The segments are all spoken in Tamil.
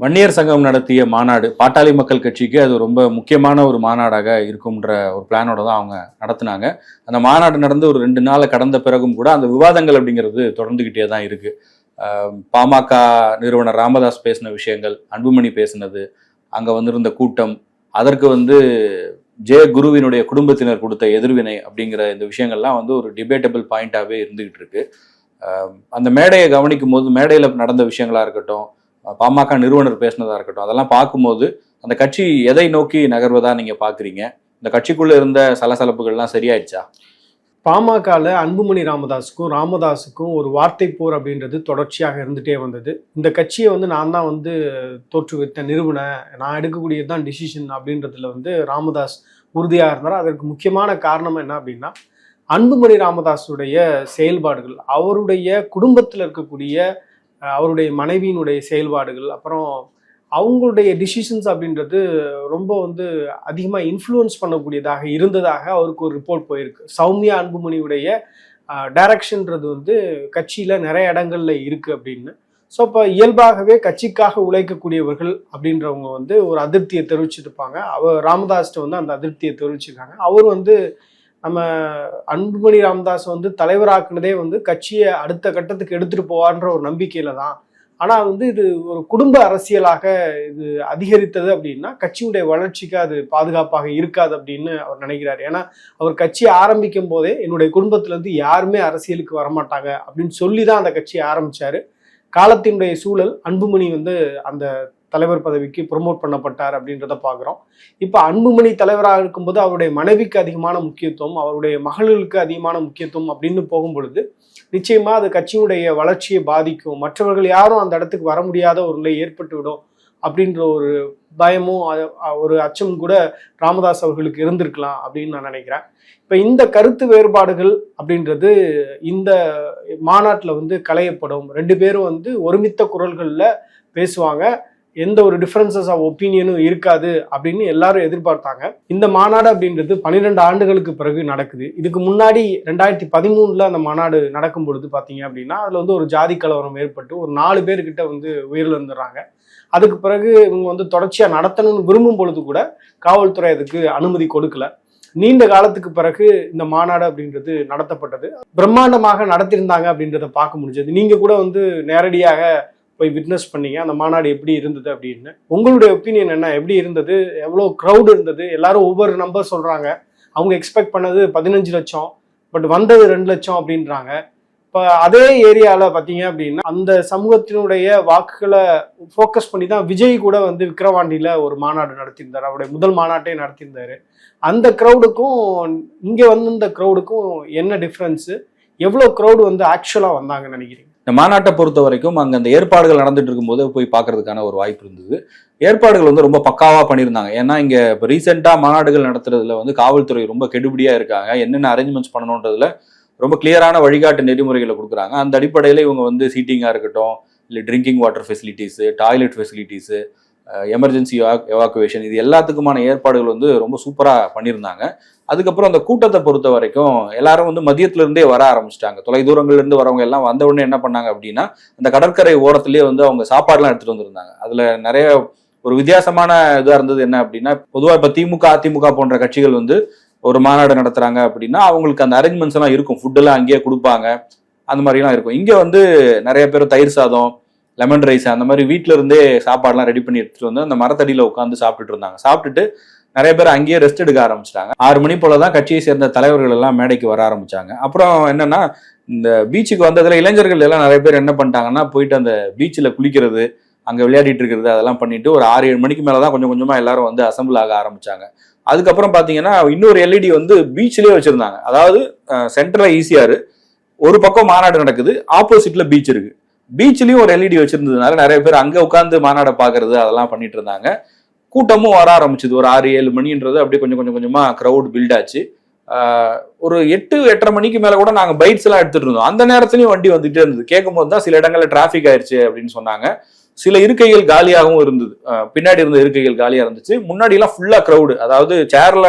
வன்னியர் சங்கம் நடத்திய மாநாடு பாட்டாளி மக்கள் கட்சிக்கு அது ரொம்ப முக்கியமான ஒரு மாநாடாக இருக்கும்ன்ற ஒரு பிளானோட தான் அவங்க நடத்தினாங்க. அந்த மாநாடு நடந்து ஒரு ரெண்டு நாள் கடந்த பிறகும் கூட அந்த விவாதங்கள் அப்படிங்கிறது தொடர்ந்துகிட்டே தான் இருக்கு. பாமக நிறுவனர் ராமதாஸ் பேசின விஷயங்கள் அன்புமணி பேசினது அங்க வந்திருந்த கூட்டம் அதற்கு வந்து ஜெய குருவினுடைய குடும்பத்தினர் கொடுத்த எதிர்வினை அப்படிங்கிற இந்த விஷயங்கள்லாம் வந்து ஒரு டிபேட்டபிள் பாயிண்டாகவே இருந்துகிட்டு இருக்கு. அந்த மேடையை கவனிக்கும் போது மேடையில் நடந்த விஷயங்களா இருக்கட்டும் பாமக நிறுவனர் பேசினதா இருக்கட்டும் அதெல்லாம் பார்க்கும்போது அந்த கட்சி எதை நோக்கி நகர்வதா நீங்க பாக்குறீங்க இந்த கட்சிக்குள்ள இருந்த சலசலப்புகள்லாம் சரியாயிடுச்சா? பாமகவில் அன்புமணி ராமதாஸுக்கும் ராமதாஸுக்கும் ஒரு வார்த்தை போர் அப்படின்றது தொடர்ச்சியாக இருந்துகிட்டே வந்தது. இந்த கட்சியை வந்து நான் தான் வந்து தோற்றுவித்த நிறுவன நான் எடுக்கக்கூடியது தான் டிசிஷன் அப்படின்றதுல வந்து ராமதாஸ் உறுதியாக இருந்தார்? அதற்கு முக்கியமான காரணம் என்ன அப்படின்னா அன்புமணி ராமதாஸுடைய செயல்பாடுகள் அவருடைய குடும்பத்தில் இருக்கக்கூடிய அவருடைய மனைவியினுடைய செயல்பாடுகள் அப்புறம் அவங்களுடைய டிசிஷன்ஸ் அப்படின்றது ரொம்ப வந்து அதிகமாக இன்ஃப்ளூயன்ஸ் பண்ணக்கூடியதாக இருந்ததாக அவருக்கு ஒரு ரிப்போர்ட் போயிருக்கு. சௌமியா அன்புமணியுடைய டைரக்ஷன்றது வந்து கட்சியில் நிறைய இடங்கள்ல இருக்குது அப்படின்னு. ஸோ இப்போ இயல்பாகவே கட்சிக்காக உழைக்கக்கூடியவர்கள் அப்படின்றவங்க வந்து ஒரு அதிருப்தியை தெரிவிச்சிருப்பாங்க. அவர் ராமதாஸ்ட்டு வந்து அந்த அதிருப்தியை தெரிவிச்சிருக்காங்க. அவர் வந்து நம்ம அன்புமணி ராமதாஸ் வந்து தலைவராக்குனதே வந்து கட்சியை அடுத்த கட்டத்துக்கு எடுத்துட்டு போவார்ன்ற ஒரு நம்பிக்கையில தான் ஆனால் வந்து இது ஒரு குடும்ப அரசியலாக இது அதிகரித்தது அப்படின்னா கட்சியுடைய வளர்ச்சிக்கு அது பாதுகாப்பாக இருக்காது அப்படின்னு அவர் நினைக்கிறார். ஏன்னா அவர் கட்சியை ஆரம்பிக்கும் போதே என்னுடைய குடும்பத்துல இருந்து யாருமே அரசியலுக்கு வரமாட்டாங்க அப்படின்னு சொல்லி தான் அந்த கட்சியை ஆரம்பிச்சாரு. காலத்தினுடைய சூழல் அன்புமணி வந்து அந்த தலைவர் பதவிக்கு ப்ரொமோட் பண்ணப்பட்டார் அப்படின்றத பார்க்குறோம். இப்போ அன்புமணி தலைவராக இருக்கும்போது அவருடைய மனைவிக்கு அதிகமான முக்கியத்துவம் அவருடைய மகளுக்கு அதிகமான முக்கியத்துவம் அப்படின்னு போகும் பொழுது நிச்சயமாக அது கட்சியுடைய வளர்ச்சியை பாதிக்கும். மற்றவர்கள் யாரும் அந்த இடத்துக்கு வர முடியாத ஒரு நிலை ஏற்பட்டுவிடும் அப்படின்ற ஒரு பயமும் ஒரு அச்சம் கூட ராமதாஸ் அவர்களுக்கு இருந்திருக்கலாம் அப்படின்னு நான் நினைக்கிறேன். இப்போ இந்த கருத்து வேறுபாடுகள் அப்படின்றது இந்த மாநாட்டில் வந்து களையப்படும். ரெண்டு பேரும் வந்து ஒருமித்த குரல்களில் பேசுவாங்க. எந்த ஒரு டிஃபரன்சஸ் ஆஃப் ஒப்பீனியனும் இருக்காது அப்படின்னு எல்லாரும் எதிர்பார்த்தாங்க. இந்த மாநாடு அப்படின்றது பன்னிரெண்டு ஆண்டுகளுக்கு பிறகு நடக்குது. இதுக்கு முன்னாடி ரெண்டாயிரத்தி பதிமூணுல அந்த மாநாடு நடக்கும் பொழுது பார்த்தீங்க அப்படின்னா அதில் வந்து ஒரு ஜாதி கலவரம் ஏற்பட்டு ஒரு நாலு பேர்கிட்ட வந்து உயிரிழந்துடுறாங்க. அதுக்கு பிறகு இவங்க வந்து தொடர்ச்சியாக நடத்தணும்னு விரும்பும் பொழுது கூட காவல்துறை அதுக்கு அனுமதி கொடுக்கல. நீண்ட காலத்துக்கு பிறகு இந்த மாநாடு அப்படின்றது நடத்தப்பட்டது. பிரம்மாண்டமாக நடத்தியிருந்தாங்க அப்படின்றத பார்க்க முடிஞ்சது. நீங்க கூட வந்து நேரடியாக போய் விட்னஸ் பண்ணீங்க அந்த மாநாடு எப்படி இருந்தது அப்படின்னு. உங்களுடைய ஒப்பீனியன் என்ன? எப்படி இருந்தது? எவ்வளோ க்ரௌடு இருந்தது? எல்லாரும் ஒவ்வொரு நம்பர் சொல்கிறாங்க அவங்க எக்ஸ்பெக்ட் பண்ணது பதினஞ்சு லட்சம் பட் வந்தது ரெண்டு லட்சம் அப்படின்றாங்க. இப்போ அதே ஏரியாவில் பார்த்தீங்க அப்படின்னா அந்த சமூகத்தினுடைய வாக்குகளை ஃபோக்கஸ் பண்ணி தான் விஜய் கூட வந்து விக்கிரவாண்டியில் ஒரு மாநாடு நடத்தியிருந்தார். அவருடைய முதல் மாநாட்டே நடத்தியிருந்தாரு. அந்த க்ரௌடுக்கும் இங்கே வந்து இந்த க்ரௌடுக்கும் என்ன டிஃப்ரென்ஸு எவ்வளோ க்ரௌடு வந்து ஆக்சுவலாக வந்தாங்கன்னு நினைக்கிறீங்க? இந்த மாநாட்டை பொறுத்த வரைக்கும் அங்கே அந்த ஏற்பாடுகள் நடந்துட்டு இருக்கும்போது போய் பார்க்கறதுக்கான ஒரு வாய்ப்பு இருந்தது. ஏற்பாடுகள் வந்து ரொம்ப பக்காவாக பண்ணியிருந்தாங்க. ஏன்னா இங்கே இப்போ ரீசெண்டாக மாநாடுகள் நடத்துறதுல வந்து காவல்துறை ரொம்ப கெடுபடியாக இருக்காங்க. என்னென்ன அரேஞ்ச்மெண்ட்ஸ் பண்ணணுன்றதுல ரொம்ப கிளியரான வழிகாட்டு நெறிமுறைகளை கொடுக்குறாங்க. அந்த அடிப்படையில் இவங்க வந்து சீட்டிங்காக இருக்கட்டும் இல்லை drinking water facilities toilet facilities emergency evacuation இது எல்லாத்துக்குமான ஏற்பாடுகள் வந்து ரொம்ப சூப்பராக பண்ணியிருந்தாங்க. அதுக்கப்புறம் அந்த கூட்டத்தை பொறுத்த வரைக்கும் எல்லாரும் வந்து மதியத்திலிருந்தே வர ஆரம்பிச்சிட்டாங்க. தொலை தூரங்கள்லேருந்து வரவங்க எல்லாம் வந்த உடனே என்ன பண்ணாங்க அப்படின்னா அந்த கடற்கரை ஓரத்துலேயே வந்து அவங்க சாப்பாடுலாம் எடுத்துகிட்டு வந்திருந்தாங்க. அதில் நிறைய ஒரு வித்தியாசமான இதாக இருந்தது என்ன அப்படின்னா பொதுவாக இப்போ திமுக அதிமுக போன்ற கட்சிகள் வந்து ஒரு மாநாடு நடத்துகிறாங்க அப்படின்னா அவங்களுக்கு அந்த அரேஞ்ச்மெண்ட்ஸ் எல்லாம் இருக்கும். ஃபுட்டெல்லாம் அங்கேயே கொடுப்பாங்க. அந்த மாதிரிலாம் இருக்கும். இங்கே வந்து நிறைய பேர் தயிர் சாதம் லெமன் ரைஸ் அந்த மாதிரி வீட்டில இருந்தே சாப்பாடுலாம் ரெடி பண்ணி எடுத்துட்டு வந்து அந்த மரத்தடியில உட்காந்து சாப்பிட்டுட்டு இருந்தாங்க. சாப்பிட்டுட்டு நிறைய பேர் அங்கேயே ரெஸ்ட் எடுக்க ஆரம்பிச்சிட்டாங்க. ஆறு மணி போல தான் கட்சியை சேர்ந்த தலைவர்கள் எல்லாம் மேடைக்கு வர ஆரம்பிச்சாங்க. அப்புறம் என்னன்னா இந்த பீச்சுக்கு வந்ததுல இளைஞர்கள் எல்லாம் நிறைய பேர் என்ன பண்ணிட்டாங்கன்னா போயிட்டு அந்த பீச்சில் குளிக்கிறது அங்க விளையாடிட்டு இருக்கிறது அதெல்லாம் பண்ணிட்டு ஒரு ஆறு ஏழு மணிக்கு மேலே தான் கொஞ்சம் கொஞ்சமா எல்லாரும் வந்து அசம்பிள் ஆக ஆரம்பிச்சாங்க. அதுக்கப்புறம் பாத்தீங்கன்னா இன்னொரு எல்இடி வந்து பீச்சிலே வச்சிருந்தாங்க. அதாவது சென்டர்ல ஈஸியாரு ஒரு பக்கம் மாநாடு நடக்குது ஆப்போசிட்ல பீச் இருக்கு. பீச்லயும் ஒரு எல்இடி வச்சிருந்ததுனால நிறைய பேர் அங்க உட்காந்து மாநாடை பாக்குறது அதெல்லாம் பண்ணிட்டு இருந்தாங்க. கூட்டமும் வர ஆரம்பிச்சது. ஒரு ஆறு ஏழு மணின்றது அப்படியே கொஞ்சம் கொஞ்சம் கொஞ்சமா க்ரௌட் பில்ட் ஆச்சு. ஒரு எட்டு எட்டரை மணிக்கு மேல கூட நாங்க பைட்ஸ் எல்லாம் எடுத்துட்டு இருந்தோம். அந்த நேரத்துலயும் வண்டி வந்துட்டே இருந்தது. கேட்கும் போது தான் சில இடங்கள்ல டிராபிக் ஆயிடுச்சு அப்படின்னு சொன்னாங்க. சில இருக்கைகள் காலியாகவும் இருந்தது. பின்னாடி இருந்த இருக்கைகள் காலியா இருந்துச்சு. முன்னாடி எல்லாம் ஃபுல்லா க்ரௌடு அதாவது சேர்ல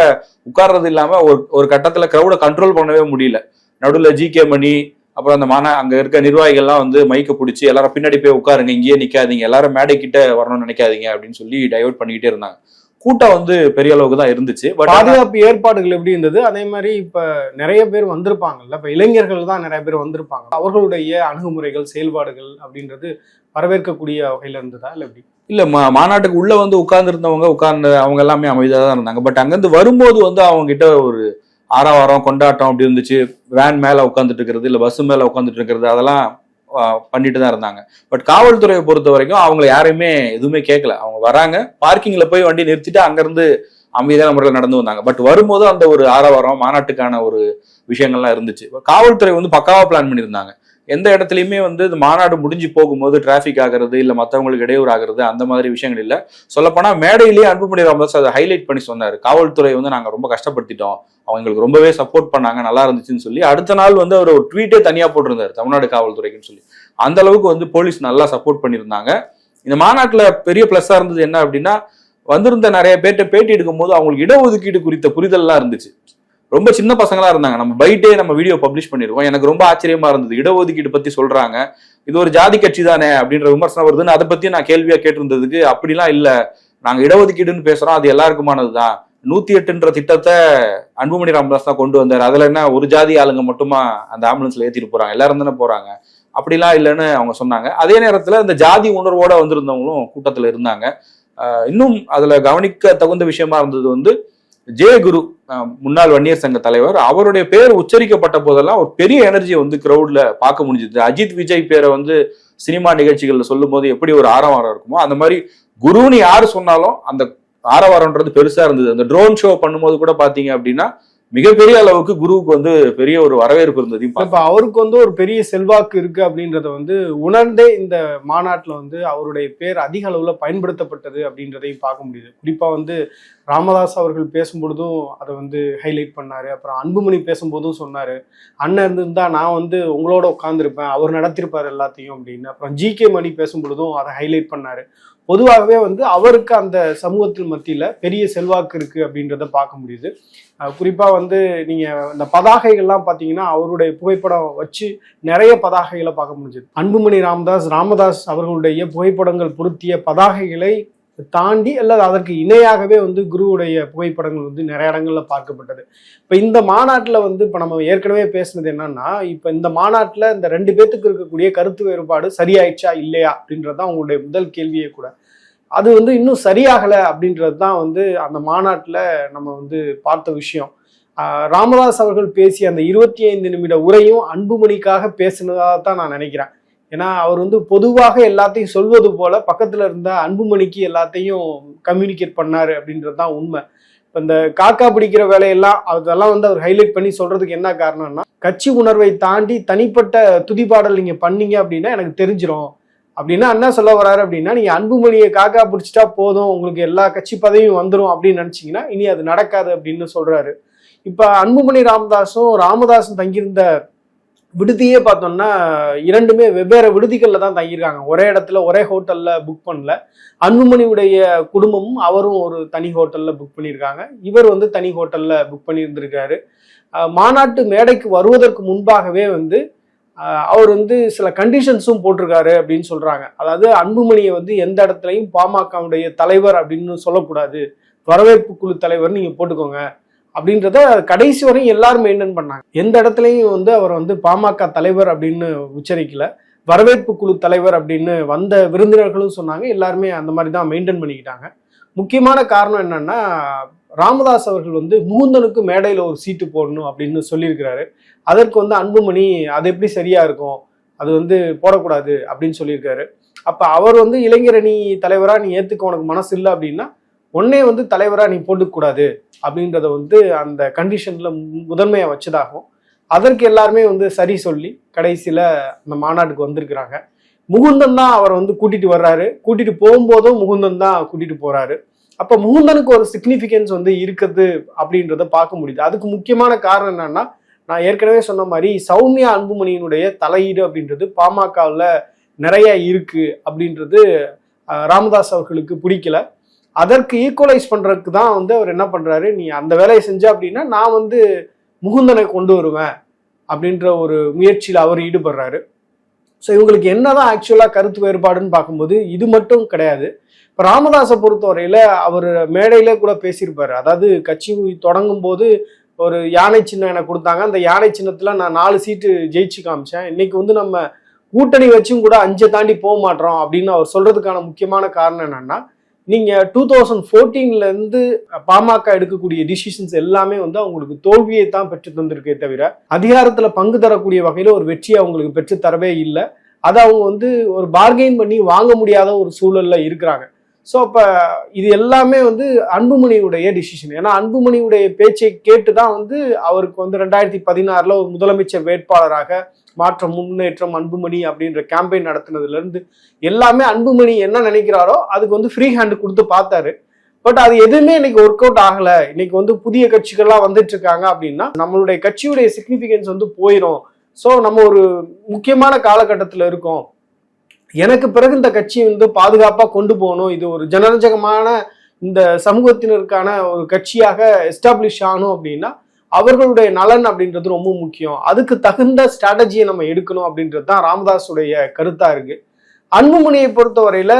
உட்கார்றது இல்லாம ஒரு ஒரு கட்டத்துல க்ரௌடை கண்ட்ரோல் பண்ணவே முடியல. நடுவில் ஜி கே மணி அப்புறம் அந்த மாநா அங்க இருக்க நிர்வாகிகள்லாம் வந்து மைக்க பிடிச்சி எல்லாரும் பின்னாடி போய் உட்காருங்க இங்கேயே நிக்காதீங்க எல்லாரும் மேடை கிட்ட வரணும்னு நினைக்காதீங்க அப்படின்னு சொல்லி டைவர்ட் பண்ணிக்கிட்டே இருந்தாங்க. கூட்டம் வந்து பெரிய அளவுக்கு தான் இருந்துச்சு பட் பாதுகாப்பு ஏற்பாடுகள் எப்படி இருந்தது? அதே மாதிரி இப்ப நிறைய பேர் வந்திருப்பாங்கல்ல இப்ப இளைஞர்கள் தான் நிறைய பேர் வந்திருப்பாங்க. அவர்களுடைய அணுகுமுறைகள் செயல்பாடுகள் அப்படின்றது வரவேற்கக்கூடிய வகையில இருந்ததா இல்ல எப்படி? இல்ல மாநாட்டுக்கு உள்ள வந்து உட்கார்ந்து இருந்தவங்க உட்கார்ந்து அவங்க எல்லாமே அமைதியா தான் இருந்தாங்க. பட் அங்கிருந்து வரும்போது வந்து அவங்க கிட்ட ஒரு ஆரவாரம் கொண்டாட்டம் அப்படி இருந்துச்சு. வேன் மேலே உட்காந்துட்டு இருக்கிறது இல்லை பஸ் மேலே உட்காந்துட்டு இருக்கிறது அதெல்லாம் பண்ணிட்டு தான் இருந்தாங்க. பட் காவல்துறையை பொறுத்த வரைக்கும் அவங்கள யாரையுமே எதுவுமே கேட்கல அவங்க வராங்க பார்க்கிங்கில் போய் வண்டி நிறுத்திட்டு அங்கேருந்து அமைதியான முறையில் நடந்து வந்தாங்க. பட் வரும்போது அந்த ஒரு ஆரவாரம் மாநாட்டுக்கான ஒரு விஷயங்கள்லாம் இருந்துச்சு. காவல்துறை வந்து பக்காவாக பிளான் பண்ணியிருந்தாங்க. எந்த இடத்துலையுமே வந்து இந்த மாநாடு முடிஞ்சு போகும்போது டிராஃபிக் ஆகிறது இல்லை மற்றவங்களுக்கு இடையூறு ஆகிறது அந்த மாதிரி விஷயங்கள் இல்லை. சொல்லப்போனால் மேடையிலேயே அன்புமணி ராமதாஸ் அதை ஹைலைட் பண்ணி சொன்னார். காவல்துறை வந்து நாங்கள் ரொம்ப கஷ்டப்படுத்திட்டோம். அவங்க எங்களுக்கு ரொம்பவே சப்போர்ட் பண்ணாங்க நல்லா இருந்துச்சுன்னு சொல்லி. அடுத்த நாள் வந்து அவர் ஒரு ட்வீட்டே தனியாக போட்டிருந்தார் தமிழ்நாடு காவல்துறைக்குன்னு சொல்லி. அந்த அளவுக்கு வந்து போலீஸ் நல்லா சப்போர்ட் பண்ணியிருந்தாங்க. இந்த மாநாட்டில் பெரிய ப்ளஸ்ஸாக இருந்தது என்ன அப்படின்னா வந்திருந்த நிறைய பேர்கிட்ட பேட்டி எடுக்கும்போது அவங்களுக்கு இடஒதுக்கீடு குறித்த புரிதல்லாம் இருந்துச்சு. ரொம்ப சின்ன பசங்களா இருந்தாங்க. நம்ம பைட்டே நம்ம வீடியோ பப்ளிஷ் பண்ணிருக்கோம். எனக்கு ரொம்ப ஆச்சரியமா இருந்தது. இடஒதுக்கீடு பத்தி சொல்றாங்க. இது ஒரு ஜாதி கட்சி தானே அப்படின்ற விமர்சனம் வருதுன்னு அதை பத்தி நான் கேள்வியா கேட்டிருந்ததுக்கு அப்படிலாம் இல்ல. நாங்க இடஒதுக்கீடுன்னு பேசுறோம். அது எல்லாருக்குமானதுதான் நூத்தி எட்டுன்ற திட்டத்தை அன்புமணி ராமதாஸ் தான் கொண்டு வந்தார். அதுல என்ன ஒரு ஜாதி ஆளுங்க மட்டுமா அந்த ஆம்புலன்ஸ்ல ஏத்திட்டு போறாங்க. எல்லாரும் தானே போறாங்க. அப்படிலாம் இல்லைன்னு அவங்க சொன்னாங்க. அதே நேரத்துல இந்த ஜாதி உணர்வோட வந்திருந்தவங்களும் கூட்டத்துல இருந்தாங்க. இன்னும் அதுல கவனிக்க தகுந்த விஷயமா இருந்தது வந்து ஜெயகுரு முன்னாள் வன்னியர் சங்க தலைவர் அவருடைய பேர் உச்சரிக்கப்பட்ட போதெல்லாம் ஒரு பெரிய எனர்ஜியை வந்து கிரௌட்ல பார்க்க முடிஞ்சது. அஜித் விஜய் பேரை வந்து சினிமா நிகழ்ச்சிகள்ல சொல்லும் போது எப்படி ஒரு ஆரவாரம் இருக்குமோ அந்த மாதிரி குருன்னு யாரு சொன்னாலும் அந்த ஆரவாரம்ன்றது பெருசா இருந்தது. அந்த ட்ரோன் ஷோ பண்ணும்போது கூட பாத்தீங்க அப்படின்னா மிகப்பெரிய அளவுக்கு குருவுக்கு வந்து பெரிய ஒரு வரவேற்பு இருந்தது. இப்ப அவருக்கு வந்து ஒரு பெரிய செல்வாக்கு இருக்கு அப்படின்றத வந்து உணர்ந்தே இந்த மாநாட்டில் வந்து அவருடைய பேர் அதிக அளவுல பயன்படுத்தப்பட்டது அப்படின்றதையும் பார்க்க முடியுது. குறிப்பா வந்து ராமதாஸ் அவர்கள் பேசும்பொழுதும் அதை வந்து ஹைலைட் பண்ணாரு. அப்புறம் அன்புமணி பேசும்போதும் சொன்னாரு. அண்ணன் இருந்திருந்தா நான் வந்து உங்களோட உட்காந்துருப்பேன் அவர் நடத்திருப்பார் எல்லாத்தையும் அப்படின்னு. அப்புறம் ஜி கே மணி பேசும்பொழுதும் அதை ஹைலைட் பண்ணாரு. பொதுவாகவே வந்து அவருக்கு அந்த சமூகத்தில் மத்தியில் பெரிய செல்வாக்கு இருக்குது அப்படின்றத பார்க்க முடியுது. குறிப்பாக வந்து நீங்கள் இந்த பதாகைகள்லாம் பார்த்தீங்கன்னா அவருடைய புகைப்படம் வச்சு நிறைய பதாகைகளை பார்க்க முடிஞ்சது. அன்புமணி ராமதாஸ் ராமதாஸ் அவர்களுடைய புகைப்படங்கள் பொருத்திய பதாகைகளை தாண்டி அல்லது அதற்கு இணையாகவே வந்து குருவுடைய புகைப்படங்கள் வந்து நிறைய இடங்கள்ல பார்க்கப்பட்டது. இப்போ இந்த மாநாட்டில் வந்து இப்போ நம்ம ஏற்கனவே பேசுனது என்னன்னா இப்போ இந்த மாநாட்டில் இந்த ரெண்டு பேத்துக்கு இருக்கக்கூடிய கருத்து வேறுபாடு சரியாயிடுச்சா இல்லையா அப்படின்றது தான் உங்களுடைய முதல் கேள்வியே கூட. அது வந்து இன்னும் சரியாகலை அப்படின்றது தான் வந்து அந்த மாநாட்டில் நம்ம வந்து பார்த்த விஷயம். ராமதாஸ் அவர்கள் பேசிய அந்த இருபத்தி ஐந்து நிமிட உரையும் அன்புமணிக்காக பேசினதாக தான் நான் நினைக்கிறேன். ஏன்னா அவர் வந்து பொதுவாக எல்லாத்தையும் சொல்வது போல பக்கத்துல இருந்த அன்புமணிக்கு எல்லாத்தையும் கம்யூனிகேட் பண்ணாரு அப்படின்றது தான் உண்மை. இப்போ இந்த காக்கா பிடிக்கிற வேலையெல்லாம் அதெல்லாம் வந்து அவர் ஹைலைட் பண்ணி சொல்றதுக்கு என்ன காரணம்னா கட்சி உணர்வை தாண்டி தனிப்பட்ட துதிப்பாடல் நீங்க பண்ணீங்க அப்படின்னா எனக்கு தெரிஞ்சிடும் அப்படின்னா என்ன சொல்ல வராரு அப்படின்னா நீங்க அன்புமணியை காக்கா பிடிச்சிட்டா போதும் உங்களுக்கு எல்லா கட்சி பதவியும் வந்துடும் அப்படின்னு நினைச்சீங்கன்னா இனி அது நடக்காது அப்படின்னு சொல்றாரு. இப்ப அன்புமணி ராமதாஸும் ராமதாஸும் தங்கியிருந்த விடுதியே பார்த்தோம்னா இரண்டுமே வெவ்வேறு விடுதிகளில் தான் தங்கியிருக்காங்க. ஒரே இடத்துல ஒரே ஹோட்டலில் புக் பண்ணல. அன்புமணியுடைய குடும்பமும் அவரும் ஒரு தனி ஹோட்டலில் புக் பண்ணியிருக்காங்க. இவர் வந்து தனி ஹோட்டலில் புக் பண்ணியிருந்திருக்காரு. மாநாட்டு மேடைக்கு வருவதற்கு முன்பாகவே வந்து அவர் வந்து சில கண்டிஷன்ஸும் போட்டிருக்காரு அப்படின்னு சொல்கிறாங்க அதாவது அன்புமணியை வந்து எந்த இடத்துலையும் பாமகவுடைய தலைவர் அப்படின்னு சொல்லக்கூடாது. வரவேற்பு குழு தலைவர் நீங்கள் போட்டுக்கோங்க. அப்படின்றத கடைசி வரையும் எல்லாரும் மெயின்டைன் பண்ணாங்க. எந்த இடத்துலையும் வந்து அவர் வந்து பாமக தலைவர் அப்படின்னு உச்சரிக்கல. வரவேற்பு குழு தலைவர் அப்படின்னு வந்த விருந்தினர்களும் சொன்னாங்க. எல்லாருமே அந்த மாதிரி தான் மெயின்டைன் பண்ணிக்கிட்டாங்க. முக்கியமான காரணம் என்னன்னா ராமதாஸ் அவர்கள் வந்து முகுந்தனுக்கு மேடையில் ஒரு சீட்டு போடணும் அப்படின்னு சொல்லியிருக்கிறாரு. அதற்கு வந்து அன்புமணி அது எப்படி சரியா இருக்கும்? அது வந்து போடக்கூடாது அப்படின்னு சொல்லியிருக்காரு. அப்போ அவர் வந்து இளைஞரணி தலைவராக நீ ஏற்றுக்க உனக்கு மனசு இல்லை அப்படின்னா உன்னே வந்து தலைவராக நீ போட்டுக்கூடாது அப்படின்றத வந்து அந்த கண்டிஷனில் முதன்மையாக வச்சதாகும் அதற்கு எல்லாருமே வந்து சரி சொல்லி கடைசியில் அந்த மாநாட்டுக்கு வந்திருக்கிறாங்க. முகுந்தன் தான் அவரை வந்து கூட்டிட்டு வர்றாரு. கூட்டிட்டு போகும்போதும் முகுந்தன் தான் கூட்டிட்டு போறாரு. அப்போ முகுந்தனுக்கு ஒரு சிக்னிஃபிகன்ஸ் வந்து இருக்குது அப்படின்றத பார்க்க முடியுது. அதுக்கு முக்கியமான காரணம் என்னன்னா நான் ஏற்கனவே சொன்ன மாதிரி சௌமியா அன்புமணியினுடைய தலையீடு அப்படின்றது பாமகவில் நிறைய இருக்கு அப்படின்றது ராமதாஸ் அவர்களுக்கு பிடிக்கல. அதற்கு ஈக்குவலைஸ் பண்ணுறதுக்கு தான் வந்து அவர் என்ன பண்ணுறாரு நீ அந்த வேலையை செஞ்ச அப்படின்னா நான் வந்து முகுந்தனை கொண்டு வருவேன் அப்படின்ற ஒரு முயற்சியில் அவர் ஈடுபடுறாரு. ஸோ இவங்களுக்கு என்னதான் ஆக்சுவலாக கருத்து வேறுபாடுன்னு பார்க்கும்போது இது மட்டும் கிடையாது. இப்போ ராமதாஸை பொறுத்தவரையில் அவர் மேடையில கூட பேசியிருப்பார். அதாவது கட்சி தொடங்கும் போது ஒரு யானை சின்னம் எனக்கு கொடுத்தாங்க. அந்த யானை சின்னத்தில் நான் நாலு சீட்டு ஜெயிச்சு காமிச்சேன். இன்னைக்கு வந்து நம்ம கூட்டணி வச்சும் கூட அஞ்சை தாண்டி போக மாட்டோம் அப்படின்னு அவர் சொல்றதுக்கான முக்கியமான காரணம் என்னன்னா நீங்க டூ தௌசண்ட் ஃபோர்டீன்ல இருந்து பாமக எடுக்கக்கூடிய டிசிஷன்ஸ் எல்லாமே வந்து அவங்களுக்கு தோல்வியை தான் பெற்று தந்திருக்கே தவிர அதிகாரத்துல பங்கு தரக்கூடிய வகையில ஒரு வெற்றியை அவங்களுக்கு பெற்று தரவே இல்லை. அதை அவங்க வந்து ஒரு பார்கெயின் பண்ணி வாங்க முடியாத ஒரு சூழல்ல இருக்கிறாங்க. ஸோ அப்போ இது எல்லாமே வந்து அன்புமணியுடைய டிசிஷன் ஏன்னா அன்புமணியுடைய பேச்சை கேட்டு தான் வந்து அவருக்கு வந்து ரெண்டாயிரத்தி பதினாறுல ஒரு முதலமைச்சர் வேட்பாளராக மாற்றம் முன்னேற்றம் அன்புமணி அப்படின்ற கேம்பெயின் நடத்தினதுலேருந்து எல்லாமே அன்புமணி என்ன நினைக்கிறாரோ அதுக்கு வந்து ஃப்ரீ ஹேண்ட் கொடுத்து பார்த்தாரு. பட் அது எதுவுமே இன்னைக்கு ஒர்க் அவுட் ஆகல. இன்னைக்கு வந்து புதிய கட்சிகள்லாம் வந்துட்டு இருக்காங்க அப்படின்னா நம்மளுடைய கட்சியுடைய சிக்னிஃபிகன்ஸ் வந்து போயிடும் ஸோ நம்ம ஒரு முக்கியமான காலகட்டத்தில் இருக்கோம். எனக்கு பிறகு இந்த கட்சி வந்து பாதுகாப்பாக கொண்டு போகணும். இது ஒரு ஜனரஞ்சகமான இந்த சமூகத்தினருக்கான ஒரு கட்சியாக எஸ்டாப்ளிஷ் ஆகணும் அப்படின்னா அவர்களுடைய நலன் அப்படின்றது ரொம்ப முக்கியம். அதுக்கு தகுந்த ஸ்ட்ராட்டஜியை நம்ம எடுக்கணும் அப்படின்றது தான் ராமதாஸுடைய கருத்தா இருக்கு. அன்புமணியை பொறுத்தவரையில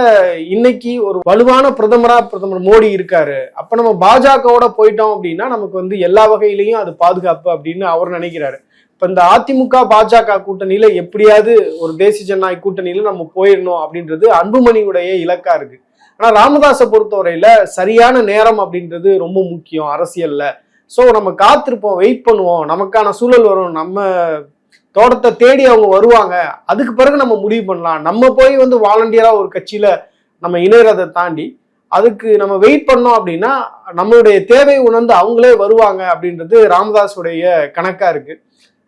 இன்னைக்கு ஒரு வலுவான பிரதமரா பிரதமர் மோடி இருக்காரு. அப்ப நம்ம பாஜகவோட போயிட்டோம் அப்படின்னா நமக்கு வந்து எல்லா வகையிலையும் அது பாதுகாப்பு அப்படின்னு அவர் நினைக்கிறாரு. இப்ப இந்த அதிமுக பாஜக கூட்டணியில எப்படியாவது ஒரு தேசிய ஜனநாயக கூட்டணியில நம்ம போயிடணும் அப்படின்றது அன்புமணியுடைய இலக்கா இருக்கு. ஆனா ராமதாஸை பொறுத்தவரையில சரியான நேரம் அப்படின்றது ரொம்ப முக்கியம் அரசியல்ல. ஸோ நம்ம காத்திருப்போம் வெயிட் பண்ணுவோம். நமக்கான சூழல் வரும். நம்ம தோட்டத்தை தேடி அவங்க வருவாங்க. அதுக்கு பிறகு நம்ம முடிவு பண்ணலாம். நம்ம போய் வந்து வாலண்டியராக ஒரு கட்சியில் நம்ம இணையறதை தாண்டி அதுக்கு நம்ம வெயிட் பண்ணோம் அப்படின்னா நம்மளுடைய தேவை உணர்ந்து அவங்களே வருவாங்க அப்படின்றது ராமதாஸுடைய கணக்காக இருக்குது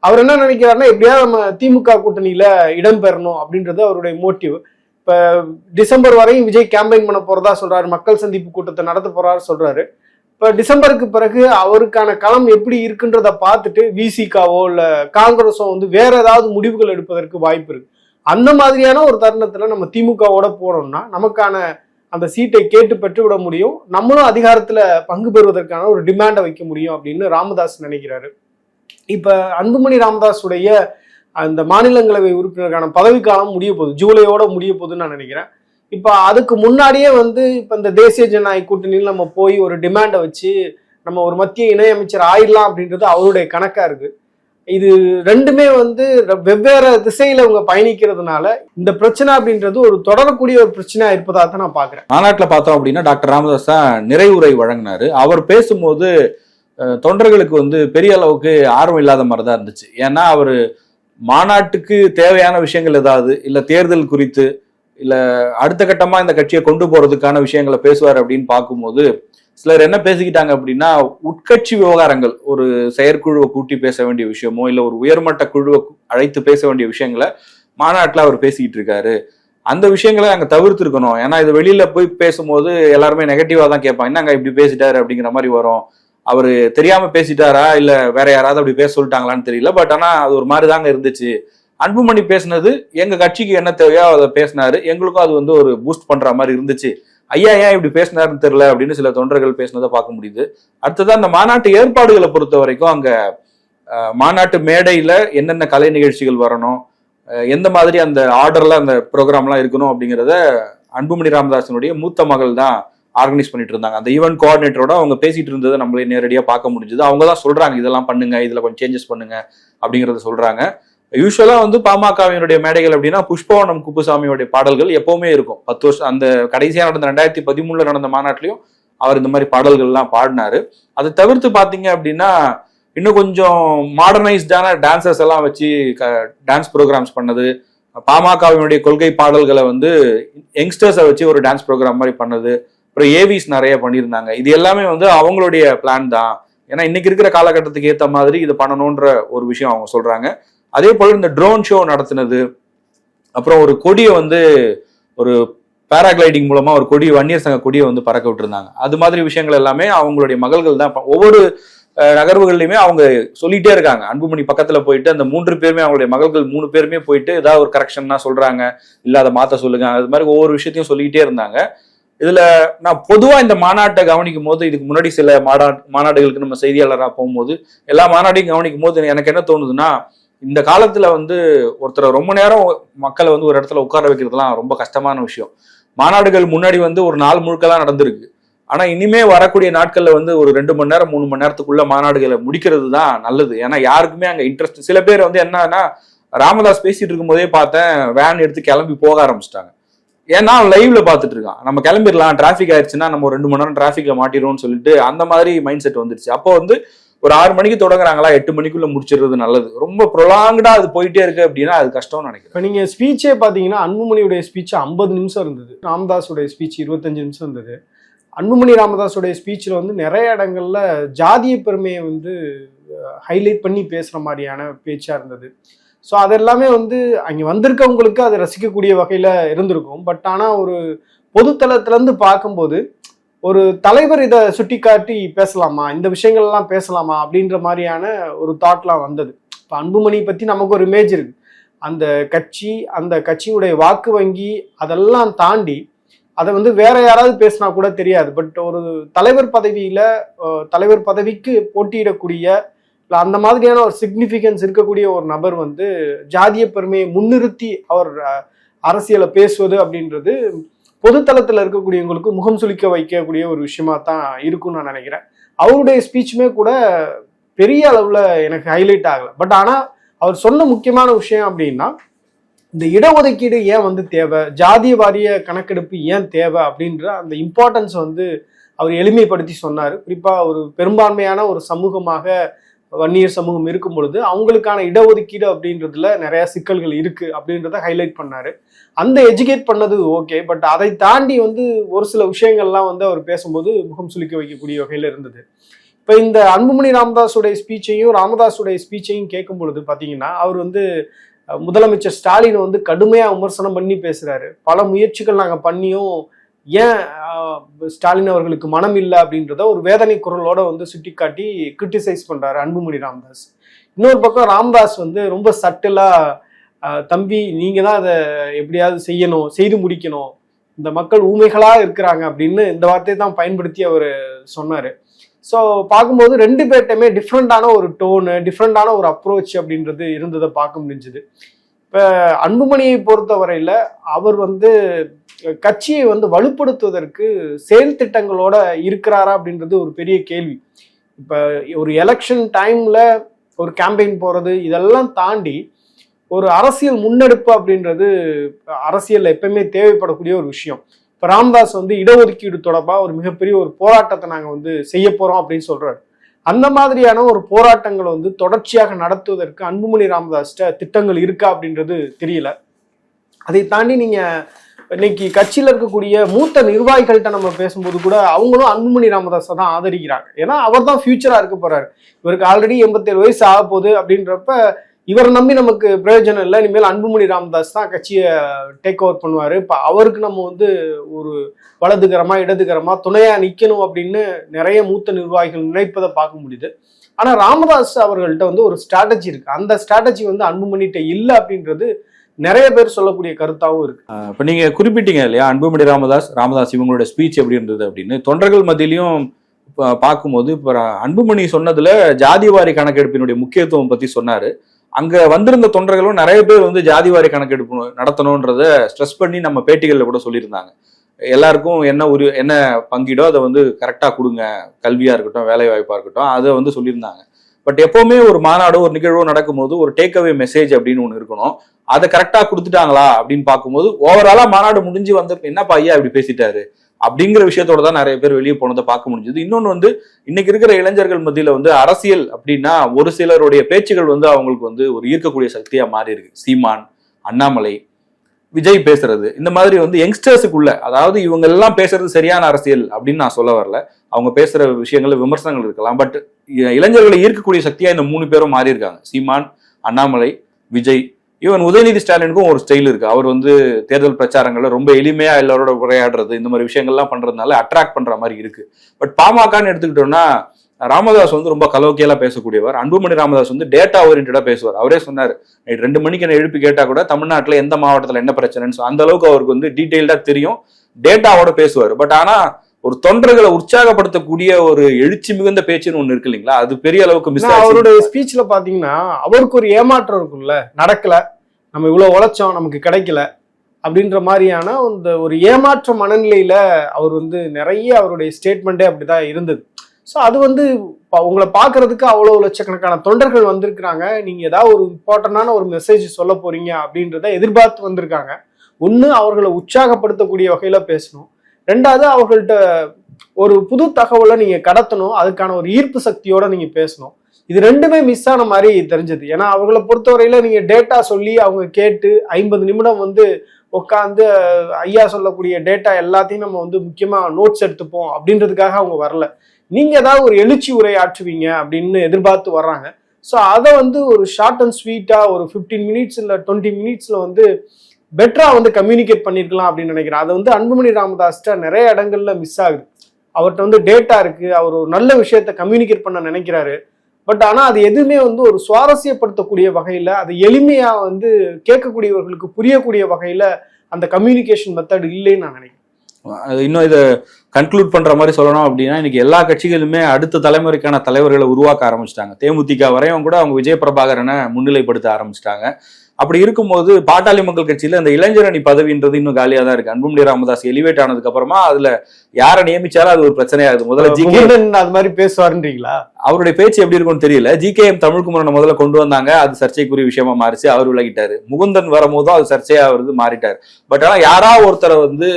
அவர் என்ன நினைக்கிறாருன்னா எப்படியாவது நம்ம திமுக கூட்டணியில் இடம்பெறணும் அப்படின்றது அவருடைய மோட்டிவ் இப்போ டிசம்பர் வரையும் விஜய் கேம்பெயின் பண்ண போகிறதா சொல்கிறாரு மக்கள் சந்திப்பு கூட்டத்தை நடத்த போகிறாரு சொல்கிறாரு இப்போ டிசம்பருக்கு பிறகு அவருக்கான களம் எப்படி இருக்குன்றத பார்த்துட்டு விசிகாவோ இல்லை காங்கிரஸோ வந்து வேற ஏதாவது முடிவுகள் எடுப்பதற்கு வாய்ப்பு இருக்கு. அந்த மாதிரியான ஒரு தருணத்தில் நம்ம திமுகவோட போனோம்னா நமக்கான அந்த சீட்டை கேட்டு பெற்று விட முடியும். நம்மளும் அதிகாரத்தில் பங்கு பெறுவதற்கான ஒரு டிமாண்டை வைக்க முடியும் அப்படின்னு ராமதாஸ் நினைக்கிறாரு. இப்போ அன்புமணி ராமதாஸுடைய அந்த மாநிலங்களவை உறுப்பினருக்கான பதவிக்காலம் முடிய போகுது. ஜூலையோட முடிய போகுதுன்னு நான் நினைக்கிறேன். இப்ப அதுக்கு முன்னாடியே வந்து இப்ப இந்த தேசிய ஜனநாயக கூட்டணியில் நம்ம போய் ஒரு டிமாண்டை வச்சு நம்ம ஒரு மத்திய இணையமைச்சர் ஆயிடலாம் அப்படின்றது அவருடைய கணக்கா இருக்கு. இது ரெண்டுமே வந்து வெவ்வேறு திசையில அவங்க பயணிக்கிறதுனால இந்த பிரச்சனை அப்படின்றது ஒரு தொடரக்கூடிய ஒரு பிரச்சனையா இருப்பதாக தான் நான் பாக்குறேன். மாநாட்டில் பார்த்தோம் அப்படின்னா டாக்டர் ராமதாஸ் தான் நிறைவுரை வழங்கினாரு. அவர் பேசும்போது தொண்டர்களுக்கு வந்து பெரிய அளவுக்கு ஆர்வம் இல்லாத மாதிரி தான் இருந்துச்சு. ஏன்னா அவர் மாநாட்டுக்கு தேவையான விஷயங்கள் ஏதாவது இல்லை தேர்தல் குறித்து இல்லை அடுத்த கட்டமாக இந்த கட்சியை கொண்டு போகிறதுக்கான விஷயங்களை பேசுவார் அப்படின்னு பார்க்கும்போது சிலர் என்ன பேசிக்கிட்டாங்க அப்படின்னா உட்கட்சி விவகாரங்கள் ஒரு செயற்குழுவை கூட்டி பேச வேண்டிய விஷயமோ இல்லை ஒரு உயர்மட்ட குழுவை அழைத்து பேச வேண்டிய விஷயங்களை மாநாட்டில் அவர் பேசிக்கிட்டு இருக்காரு. அந்த விஷயங்களை அங்கே தவிர்த்துருக்கணும். ஏன்னா இது வெளியில் போய் பேசும்போது எல்லாருமே நெகட்டிவாக தான் கேட்பாங்க. அங்கே இப்படி பேசிட்டாரு அப்படிங்கிற மாதிரி வரும். அவர் தெரியாமல் பேசிட்டாரா? இல்லை வேற யாராவது அப்படி பேச சொல்லிட்டாங்களான்னு தெரியல. பட் ஆனால் அது ஒரு மாதிரி தாங்க இருந்துச்சு. அன்புமணி பேசினது எங்க கட்சிக்கு என்ன தேவையோ அதை பேசினாரு. எங்களுக்கும் அது வந்து ஒரு பூஸ்ட் பண்ற மாதிரி இருந்துச்சு. ஐயா ஏன் இப்படி பேசினாருன்னு தெரியல அப்படின்னு சில தொண்டர்கள் பேசினதை பார்க்க முடியுது. அடுத்தது அந்த மாநாட்டு ஏற்பாடுகளை பொறுத்த வரைக்கும் அங்க மாநாட்டு மேடையில என்னென்ன கலை நிகழ்ச்சிகள் வரணும் எந்த மாதிரி அந்த ஆர்டர்ல அந்த ப்ரோக்ராம்லாம் இருக்கணும் அப்படிங்கிறத அன்புமணி ராமதாசனுடைய மூத்த மகள் தான் ஆர்கனைஸ் பண்ணிட்டு இருந்தாங்க. அந்த ஈவெண்ட் கோஆர்டினேட்டரோட அவங்க பேசிட்டு இருந்ததை நம்மளே நேரடியாக பார்க்க முடிஞ்சது. அவங்க தான் சொல்றாங்க இதெல்லாம் பண்ணுங்க இதுல கொஞ்சம் சேஞ்சஸ் பண்ணுங்க அப்படிங்கிறத சொல்றாங்க. யூஸ்வலாக வந்து பாமகவினுடைய மேடைகள் அப்படின்னா புஷ்பவனம் குப்புசாமியோடைய பாடல்கள் எப்பவுமே இருக்கும். பத்து வருஷம் அந்த கடைசியாக நடந்த ரெண்டாயிரத்தி பதிமூணுல நடந்த மாநாட்டிலையும் அவர் இந்த மாதிரி பாடல்கள்லாம் பாடினாரு. அதை தவிர்த்து பார்த்தீங்க அப்படின்னா இன்னும் கொஞ்சம் மாடர்னைஸ்டான டான்சர்ஸ் எல்லாம் வச்சு டான்ஸ் ப்ரோக்ராம்ஸ் பண்ணது. பாமகவினுடைய கொள்கை பாடல்களை வந்து யங்ஸ்டர்ஸை வச்சு ஒரு டான்ஸ் ப்ரோக்ராம் மாதிரி பண்ணது. அப்புறம் ஏவிஸ் நிறைய பண்ணியிருந்தாங்க. இது எல்லாமே வந்து அவங்களுடைய பிளான் தான். ஏன்னா இன்னைக்கு இருக்கிற காலகட்டத்துக்கு ஏற்ற மாதிரி இது பண்ணணுன்ற ஒரு விஷயம் அவங்க சொல்றாங்க. அதே போல இந்த ட்ரோன் ஷோ நடத்தினது அப்புறம் ஒரு கொடியை வந்து ஒரு பேராகிளைடிங் மூலமா ஒரு கொடி வன்னியர் சங்க கொடியை வந்து பறக்க விட்டுருந்தாங்க. அது மாதிரி விஷயங்கள் எல்லாமே அவங்களுடைய மகள்கள் தான் ஒவ்வொரு நகர்வுகள்லையுமே அவங்க சொல்லிட்டே இருக்காங்க. அன்புமணி பக்கத்துல போயிட்டு அந்த மூன்று பேருமே அவங்களுடைய மகள்கள் மூணு பேருமே போயிட்டு ஏதாவது ஒரு கரெக்ஷன்னா சொல்றாங்க. இல்ல அதை மாத்த சொல்லுங்க. அது மாதிரி ஒவ்வொரு விஷயத்தையும் சொல்லிக்கிட்டே இருந்தாங்க. இதுல நான் பொதுவா இந்த மாநாட்டை கவனிக்கும் போது இதுக்கு முன்னாடி சில மாடா மாநாடுகளுக்கு நம்ம செய்தியாளராக போகும்போது எல்லா மாநாட்டையும் கவனிக்கும் போது எனக்கு என்ன தோணுதுன்னா இந்த காலத்துல வந்து ஒருத்தரை ரொம்ப நேரம் மக்களை வந்து ஒரு இடத்துல உட்கார வைக்கிறதுலாம் ரொம்ப கஷ்டமான விஷயம். மாநாடுகள் முன்னாடி வந்து ஒரு நாள் முழுக்கெல்லாம் நடந்திருக்கு. ஆனா இனிமே வரக்கூடிய நாட்கள்ல வந்து ஒரு ரெண்டு மணி நேரம் மூணு மணி நேரத்துக்குள்ள மாநாடுகளை முடிக்கிறது தான் நல்லது. ஏன்னா யாருக்குமே அங்க இன்ட்ரெஸ்ட் சில பேர் வந்து என்னன்னா ராமதாஸ் பேசிட்டு இருக்கும்போதே பார்த்தேன் வேன் எடுத்து கிளம்பி போக ஆரம்பிச்சிட்டாங்க. ஏன்னா லைவ்ல பார்த்துட்டு இருக்கான். நம்ம கிளம்பிடலாம் டிராஃபிக் ஆயிடுச்சுன்னா நம்ம ஒரு ரெண்டு மணி நேரம் டிராஃபிக்ல மாட்டிடுவோம்னு சொல்லிட்டு அந்த மாதிரி மைண்ட் செட் வந்துருச்சு. அப்போ வந்து ஒரு ஆறு மணிக்கு தொடங்குறாங்களா எட்டு மணிக்குள்ள முடிச்சிடுறது நல்லது. ரொம்ப ப்ரொலாங்கடா அது போயிட்டே இருக்கு அப்படின்னா அது கஷ்டம்னு நினைக்கிறேன். இப்போ நீங்கள் ஸ்பீச்சே பார்த்தீங்கன்னா அன்புமணியுடைய ஸ்பீச் ஐம்பது நிமிஷம் இருந்தது. ராமதாஸுடைய ஸ்பீச் இருபத்தஞ்சு நிமிஷம் இருந்தது. அன்புமணி ராமதாஸுடைய ஸ்பீச்சில் வந்து நிறைய இடங்கள்ல ஜாதிய பெருமையை வந்து ஹைலைட் பண்ணி பேசுகிற மாதிரியான பேச்சாக இருந்தது. ஸோ அதெல்லாமே வந்து அங்கே வந்திருக்கவங்களுக்கு அதை ரசிக்கக்கூடிய வகையில் இருந்திருக்கும். பட் ஆனால் ஒரு பொதுத்தளத்துலேருந்து பார்க்கும்போது ஒரு தலைவர் இதை சுட்டிக்காட்டி பேசலாமா? இந்த விஷயங்கள்லாம் பேசலாமா? அப்படின்ற மாதிரியான ஒரு தாட்லாம் வந்தது. இப்போ அன்புமணி பற்றி நமக்கு ஒரு இமேஜ் இருக்கு. அந்த கட்சி அந்த கட்சியுடைய வாக்கு வங்கி அதெல்லாம் தாண்டி அதை வந்து வேற யாராவது பேசினா கூட தெரியாது. பட் ஒரு தலைவர் பதவியில தலைவர் பதவிக்கு போட்டியிடக்கூடிய இல்லை அந்த மாதிரியான ஒரு சிக்னிஃபிகன்ஸ் இருக்கக்கூடிய ஒரு நபர் வந்து ஜாதிய பெருமையை முன்னிறுத்தி அவர் அரசியலை பேசுவது அப்படின்றது பொதுத்தளத்தில் இருக்கக்கூடியவங்களுக்கு முகம் சுளிக்க வைக்கக்கூடிய ஒரு விஷயமா தான் இருக்கும்னு நான் நினைக்கிறேன். அவருடைய ஸ்பீச்சுமே கூட பெரிய அளவில் எனக்கு ஹைலைட் ஆகலை. பட் ஆனால் அவர் சொன்ன முக்கியமான விஷயம் அப்படின்னா இந்த இடஒதுக்கீடு ஏன் வந்து தேவை? ஜாதிய வாரிய கணக்கெடுப்பு ஏன் தேவை? அப்படின்ற அந்த இம்பார்ட்டன்ஸ் வந்து அவர் எளிமைப்படுத்தி சொன்னார். குறிப்பாக ஒரு பெரும்பான்மையான ஒரு சமூகமாக வன்னியர் சமூகம் இருக்கும் பொழுது அவங்களுக்கான இடஒதுக்கீடு அப்படின்றதுல நிறைய சிக்கல்கள் இருக்கு அப்படின்றத ஹைலைட் பண்ணாரு. அந்த எஜுகேட் பண்ணது ஓகே பட் அதை தாண்டி வந்து ஒரு சில விஷயங்கள்லாம் வந்து அவர் பேசும்போது முகம் சுளிக்க வைக்கக்கூடிய வகையில் இருந்தது. இப்போ இந்த அன்புமணி ராமதாஸுடைய ஸ்பீச்சையும் ராமதாஸுடைய ஸ்பீச்சையும் கேட்கும் பொழுது பார்த்தீங்கன்னா அவர் வந்து முதலமைச்சர் ஸ்டாலின் வந்து கடுமையாக விமர்சனம் பண்ணி பேசுகிறாரு பல முயற்சிகள் நாங்கள் பண்ணியும் ஏன் ஸ்டாலின் அவர்களுக்கு மனம் இல்லை அப்படின்றத ஒரு வேதனை குரலோட வந்து சுட்டிக்காட்டி கிரிட்டிசைஸ் பண்ணுறாரு அன்புமணி ராமதாஸ். இன்னொரு பக்கம் ராமதாஸ் வந்து ரொம்ப சட்டிலாக தம்பி நீங்க தான் அதை எப்படியாவது செய்யணும் செய்து முடிக்கணும். இந்த மக்கள் ஊமைகளா இருக்கிறாங்க அப்படின்னு இந்த வார்த்தையை தான் பயன்படுத்தி அவர் சொன்னாரு. ஸோ பார்க்கும்போது ரெண்டு பேர்ட்டையுமே டிஃப்ரெண்டான ஒரு டோனு டிஃப்ரெண்டான ஒரு அப்ரோச் அப்படின்றது இருந்ததை பார்க்க முடிஞ்சுது. இப்போ அன்புமணியை பொறுத்தவரையில் அவர் வந்து கட்சியை வந்து வலுப்படுத்துவதற்கு செயல் திட்டங்களோட இருக்கிறாரா அப்படின்றது ஒரு பெரிய கேள்வி. இப்போ ஒரு எலெக்ஷன் டைமில் ஒரு கேம்பெயின் போகிறது இதெல்லாம் தாண்டி ஒரு அரசியல் முன்னெடுப்பு அப்படின்றது அரசியலில் எப்பயுமே தேவைப்படக்கூடிய ஒரு விஷயம். இப்போ ராம்தாஸ் வந்து இடஒதுக்கீடு தொடர்பாக ஒரு மிகப்பெரிய ஒரு போராட்டத்தை நாங்கள் வந்து செய்ய போகிறோம் அப்படின்னு சொல்றாரு. அந்த மாதிரியான ஒரு போராட்டங்களை வந்து தொடர்ச்சியாக நடத்துவதற்கு அன்புமணி ராமதாஸ்ட திட்டங்கள் இருக்கா அப்படின்றது தெரியல. அதை தாண்டி நீங்க இன்னைக்கு கட்சியில் இருக்கக்கூடிய மூத்த நிர்வாகிகள்கிட்ட நம்ம பேசும்போது கூட அவங்களும் அன்புமணி ராமதாஸை தான் ஆதரிக்கிறாங்க. ஏன்னா அவர் தான் ஃபியூச்சரா இருக்க போறாரு. இவருக்கு ஆல்ரெடி எண்பத்தேழு வயசு ஆக போகுது அப்படின்றப்ப இவரை நம்பி நமக்கு பிரயோஜனம் இல்லை. இனிமேல் அன்புமணி ராமதாஸ் தான் கட்சியை டேக் ஓவர் பண்ணுவார். இப்போ அவருக்கு நம்ம வந்து ஒரு வலதுகரமாக இடதுகரமாக துணையாக நிற்கணும் அப்படின்னு நிறைய மூத்த நிர்வாகிகள் நினைப்பதை பார்க்க முடியுது. ஆனால் ராமதாஸ் அவர்கள்ட்ட வந்து ஒரு ஸ்ட்ராட்டஜி இருக்குது அந்த ஸ்ட்ராட்டஜி வந்து அன்புமணிகிட்ட இல்லை அப்படின்றது நிறைய பேர் சொல்லக்கூடிய கருத்தாகவும் இருக்கு. இப்போ நீங்க குறிப்பிட்டீங்க இல்லையா அன்புமணி ராமதாஸ் ராமதாஸ் இவங்களோட ஸ்பீச் எப்படி இருந்தது அப்படின்னு. தொண்டர்கள் மத்தியிலையும் பார்க்கும்போது இப்போ அன்புமணி சொன்னதுல ஜாதிவாரி கணக்கெடுப்பினுடைய முக்கியத்துவம் பத்தி சொன்னாரு. அங்க வந்திருந்த தொண்டர்களும் நிறைய பேர் வந்து ஜாதிவாரி கணக்கெடுப்பு நடத்தணும்ன்றத ஸ்ட்ரெஸ் பண்ணி நம்ம பேட்டிகளில் கூட சொல்லியிருந்தாங்க. எல்லாருக்கும் என்ன ஒரு என்ன பங்கீடோ அதை வந்து கரெக்டாக கொடுங்க. கல்வியாக இருக்கட்டும் வேலைவாய்ப்பாக இருக்கட்டும் அதை வந்து சொல்லியிருந்தாங்க. பட் எப்போவுமே ஒரு மாநாடோ ஒரு நிகழ்வோ நடக்கும்போது ஒரு டேக் அவே மெசேஜ் அப்படின்னு ஒன்று இருக்கணும். அதை கரெக்டாக கொடுத்துட்டாங்களா அப்படின்னு பார்க்கும்போது ஓவராலாக மாநாடு முடிஞ்சு வந்தப்ப என்னப்பா ஐயா இப்படி பேசிட்டாரு? அப்படிங்கிற விஷயத்தோட தான் நிறைய பேர் வெளியே போனதை பார்க்க முடிஞ்சது. இன்னொன்று வந்து இன்னைக்கு இருக்கிற இளைஞர்கள் மத்தியில் வந்து அரசியல் அப்படின்னா ஒரு சிலருடைய பேச்சுகள் வந்து அவங்களுக்கு வந்து ஒரு ஈர்க்கக்கூடிய சக்தியாக மாறி இருக்கு. சீமான் அண்ணாமலை விஜய் பேசுறது. இந்த மாதிரி வந்து யங்ஸ்டர்ஸுக்குள்ள அதாவது இவங்க எல்லாம் பேசுறது சரியான அரசியல் அப்படின்னு நான் சொல்ல வரல. அவங்க பேசுற விஷயங்கள்ல விமர்சனங்கள் இருக்கலாம். பட் இளைஞர்களை ஈர்க்கக்கூடிய சக்தியா இந்த மூணு பேரும் மாறி இருக்காங்க. சீமான் அண்ணாமலை விஜய் ஈவன் உதயநிதி ஸ்டாலினுக்கும் ஒரு ஸ்டைல் இருக்கு. அவர் வந்து தேர்தல் பிரச்சாரங்கள்ல ரொம்ப எளிமையா எல்லாரோட உரையாடுறது இந்த மாதிரி விஷயங்கள்லாம் பண்றதுனால அட்ராக்ட் பண்ற மாதிரி இருக்கு. பட் பாமகன்னு எடுத்துக்கிட்டோம்னா ராமதாஸ் வந்து ரொம்ப கலோக்கியலா பேசக்கூடியவர். அன்புமணி ராமதாஸ் வந்து டேட்டா ஓரியன்டா பேசுவார். அவரே சொன்னார் "நைட் ரெண்டு மணிக்கு என்ன எழுப்பி கேட்டா கூட தமிழ்நாட்டுல எந்த மாவட்டத்துல என்ன பிரச்சனைன்னு அந்த அளவுக்கு அவருக்கு வந்து டீட்டெயில்டா தெரியும். டேட்டாவோட பேசுவார். பட் ஆனா ஒரு தொண்டர்களை உற்சாகப்படுத்தக்கூடிய ஒரு எழுச்சி மிகுந்த பேச்சுன்னு ஒண்ணு இருக்கு இல்லைங்களா? அது பெரிய அளவுக்கு மிஸ் அவருடைய ஸ்பீச்ல பாத்தீங்கன்னா அவருக்கு ஒரு ஏமாற்றம் இருக்கும்ல நடக்கல நம்ம இவ்வளவு உழைச்சோம் நமக்கு கிடைக்கல அப்படின்ற மாதிரியான அந்த ஒரு ஏமாற்ற மனநிலையில அவர் வந்து நிறைய அவருடைய ஸ்டேட்மெண்ட்டே அப்படிதான் இருந்தது. ஸோ அது வந்து உங்களை பார்க்கிறதுக்கு அவ்வளோ லட்சக்கணக்கான தொண்டர்கள் வந்திருக்கிறாங்க. நீங்க ஏதாவது ஒரு இம்பார்ட்டண்டான ஒரு மெசேஜ் சொல்ல போறீங்க அப்படின்றத எதிர்பார்த்து வந்திருக்காங்க. ஒன்று அவர்களை உற்சாகப்படுத்தக்கூடிய வகையில பேசணும். ரெண்டாவது அவர்கள்ட்ட ஒரு புது தகவலை நீங்க கடத்தணும் அதுக்கான ஒரு ஈர்ப்பு சக்தியோட நீங்க பேசணும். இது ரெண்டுமே மிஸ் ஆன மாதிரி தெரிஞ்சது. ஏன்னா அவங்கள பொறுத்தவரையில நீங்க டேட்டா சொல்லி அவங்க கேட்டு ஐம்பது நிமிடம் வந்து உட்காந்து ஐயா சொல்லக்கூடிய டேட்டா எல்லாத்தையும் நம்ம வந்து முக்கியமா நோட்ஸ் எடுத்துப்போம் அப்படின்றதுக்காக அவங்க வரல. நீங்க ஏதாவது ஒரு எழுச்சி உரை ஆற்றுவீங்க அப்படின்னு எதிர்பார்த்து வர்றாங்க. ஸோ அதை வந்து ஒரு ஷார்ட் அண்ட் ஸ்வீட்டா ஒரு ஃபிஃப்டீன் மினிட்ஸ் இல்லை டுவெண்ட்டி மினிட்ஸ்ல வந்து பெட்டரா வந்து கம்யூனிகேட் பண்ணிருக்கலாம் அப்படின்னு நினைக்கிறேன். அது வந்து அன்புமணி ராமதாஸ்ட்ட நிறைய இடங்கள்ல மிஸ் ஆகுது. அவர்கிட்ட வந்து டேட்டா இருக்கு. அவர் ஒரு நல்ல விஷயத்த கம்யூனிகேட் பண்ண நினைக்கிறாரு. பட் ஆனா அது எதுவுமே வந்து ஒரு சுவாரஸ்யப்படுத்தக்கூடிய வகையில அது எளிமையா வந்து கேட்கக்கூடியவர்களுக்கு புரியக்கூடிய வகையில அந்த கம்யூனிகேஷன் மெத்தட் இல்லைன்னு நான் நினைக்கிறேன். இன்னும் இதை கன்க்ளூட் பண்ற மாதிரி சொல்லணும் அப்படின்னா இன்னைக்கு எல்லா கட்சிகளுமே அடுத்த தலைமுறைக்கான தலைவர்களை உருவாக்க ஆரம்பிச்சிட்டாங்க. தேமுதிக வரையும் கூட அவங்க விஜய பிரபாகரனை முன்னிலைப்படுத்த ஆரம்பிச்சிட்டாங்க. அப்படி இருக்கும்போது பாட்டாளி மக்கள் கட்சியில இந்த இளைஞர் அணி பதவின்றது இன்னும் காலியா தான் இருக்கு. அன்புமணி ராமதாஸ் எலிவேட் ஆனதுக்கு அப்புறமா அதுல யாரை நியமிச்சாலும் அது ஒரு பிரச்சனையாகுது முதல்ல ஜி முகுந்தன் அது மாதிரி பேசுவாருன்றீங்களா? அவருடைய பேச்சு எப்படி இருக்கும்னு தெரியல. ஜி கே எம் தமிழ்குமரனை முதல்ல கொண்டு வந்தாங்க. அது சர்ச்சைக்குரிய விஷயமா மாறிச்சு. அவர் விலகிட்டாரு. முகுந்தன் வரும்போதும் அது சர்ச்சையா வருது மாறிட்டாரு. பட் ஆனா யாரா ஒருத்தரை வந்து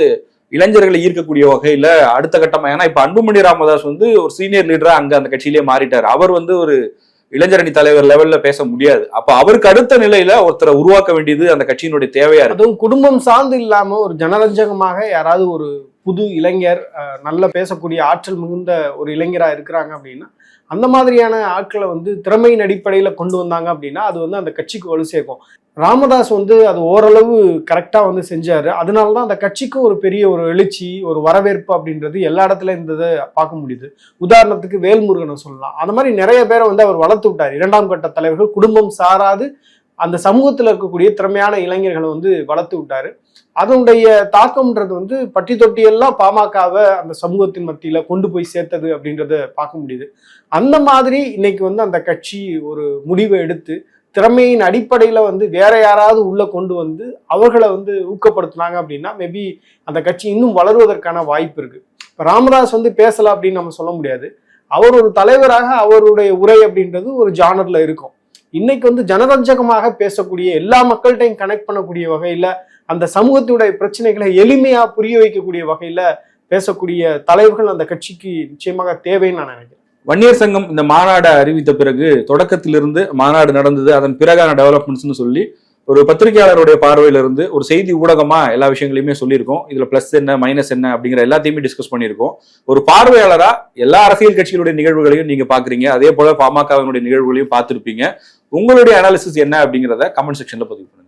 இளைஞர்களை ஈர்க்கக்கூடிய வகையில அடுத்த கட்டமா ஏன்னா இப்ப அன்புமணி ராமதாஸ் வந்து ஒரு சீனியர் லீடரா அங்க அந்த கட்சியிலேயே மாறிட்டார். அவர் வந்து ஒரு இளைஞரணி தலைவர் லெவல்ல பேச முடியாது. அப்ப அவருக்கு அடுத்த நிலையில ஒருத்தரை உருவாக்க வேண்டியது அந்த கட்சியினுடைய தேவையா இருக்கு. அதுவும் குடும்பம் சார்ந்து இல்லாம ஒரு ஜனரஞ்சகமாக யாராவது ஒரு புது இளைஞர் நல்ல பேசக்கூடிய ஆற்றல் மிகுந்த ஒரு இளைஞராக இருக்கிறாங்க அப்படின்னா அந்த மாதிரியான ஆட்களை வந்து திறமையின் அடிப்படையில் கொண்டு வந்தாங்க அப்படின்னா அது வந்து அந்த கட்சிக்கு வலு சேர்க்கும். ராமதாஸ் வந்து அது ஓரளவு கரெக்டாக வந்து செஞ்சார். அதனால தான் அந்த கட்சிக்கு ஒரு பெரிய ஒரு எழுச்சி ஒரு வரவேற்பு அப்படின்றது எல்லா இடத்துல இருந்ததை பார்க்க முடியுது. உதாரணத்துக்கு வேல்முருகனை சொல்லலாம். அந்த மாதிரி நிறைய பேரை வந்து அவர் வளர்த்து விட்டார். இரண்டாம் கட்ட தலைவர்கள் குடும்பம் சாராது அந்த சமூகத்தில் இருக்கக்கூடிய திறமையான இளைஞர்களை வந்து வளர்த்து விட்டாரு. அதனுடைய தாக்கம்ன்றது வந்து பட்டி தொட்டியெல்லாம் பாமகவை அந்த சமூகத்தின் மத்தியில் கொண்டு போய் சேர்த்தது அப்படின்றத பார்க்க முடியுது. அந்த மாதிரி இன்னைக்கு வந்து அந்த கட்சி ஒரு முடிவை எடுத்து திறமையின் அடிப்படையில் வந்து வேற யாராவது உள்ள கொண்டு வந்து அவர்களை வந்து ஊக்கப்படுத்துனாங்க அப்படின்னா மேபி அந்த கட்சி இன்னும் வளருவதற்கான வாய்ப்பு இருக்கு. இப்போ ராமதாஸ் வந்து பேசலாம் அப்படின்னு நம்ம சொல்ல முடியாது. அவர் ஒரு தலைவராக அவருடைய உரை அப்படின்றது ஒரு ஜானரில் இருக்கும். இன்னைக்கு வந்து ஜனரஞ்சகமாக பேசக்கூடிய எல்லா மக்கள்கிட்டையும் கனெக்ட் பண்ணக்கூடிய வகையில அந்த சமூகத்துடைய பிரச்சனைகளை எளிமையா புரிய வைக்கக்கூடிய வகையில பேசக்கூடிய தலைவர்கள் அந்த கட்சிக்கு நிச்சயமாக தேவைன்னு நான் நினைக்கிறேன். வன்னியர் சங்கம் இந்த மாநாடை அறிவித்த பிறகு தொடக்கத்திலிருந்து மாநாடு நடந்தது அதன் பிறகான டெவலப்மெண்ட்ஸ்னு சொல்லி ஒரு பத்திரிகையாளருடைய பார்வையில இருந்து ஒரு செய்தி ஊடகமா எல்லா விஷயங்களையுமே சொல்லியிருக்கோம். இதுல பிளஸ் என்ன மைனஸ் என்ன அப்படிங்கிற எல்லாத்தையுமே டிஸ்கஸ் பண்ணியிருக்கோம். ஒரு பார்வையாளரா எல்லா அரசியல் கட்சிகளுடைய நிகழ்வுகளையும் நீங்க பாக்குறீங்க அதே போல பாமகவினுடைய நிகழ்வுகளையும் பார்த்திருப்பீங்க. உங்களுடைய அனாலிசிஸ் என்ன அப்படிங்கிறத கமெண்ட் செக்ஷன்ல பதிவு பண்ணுங்க.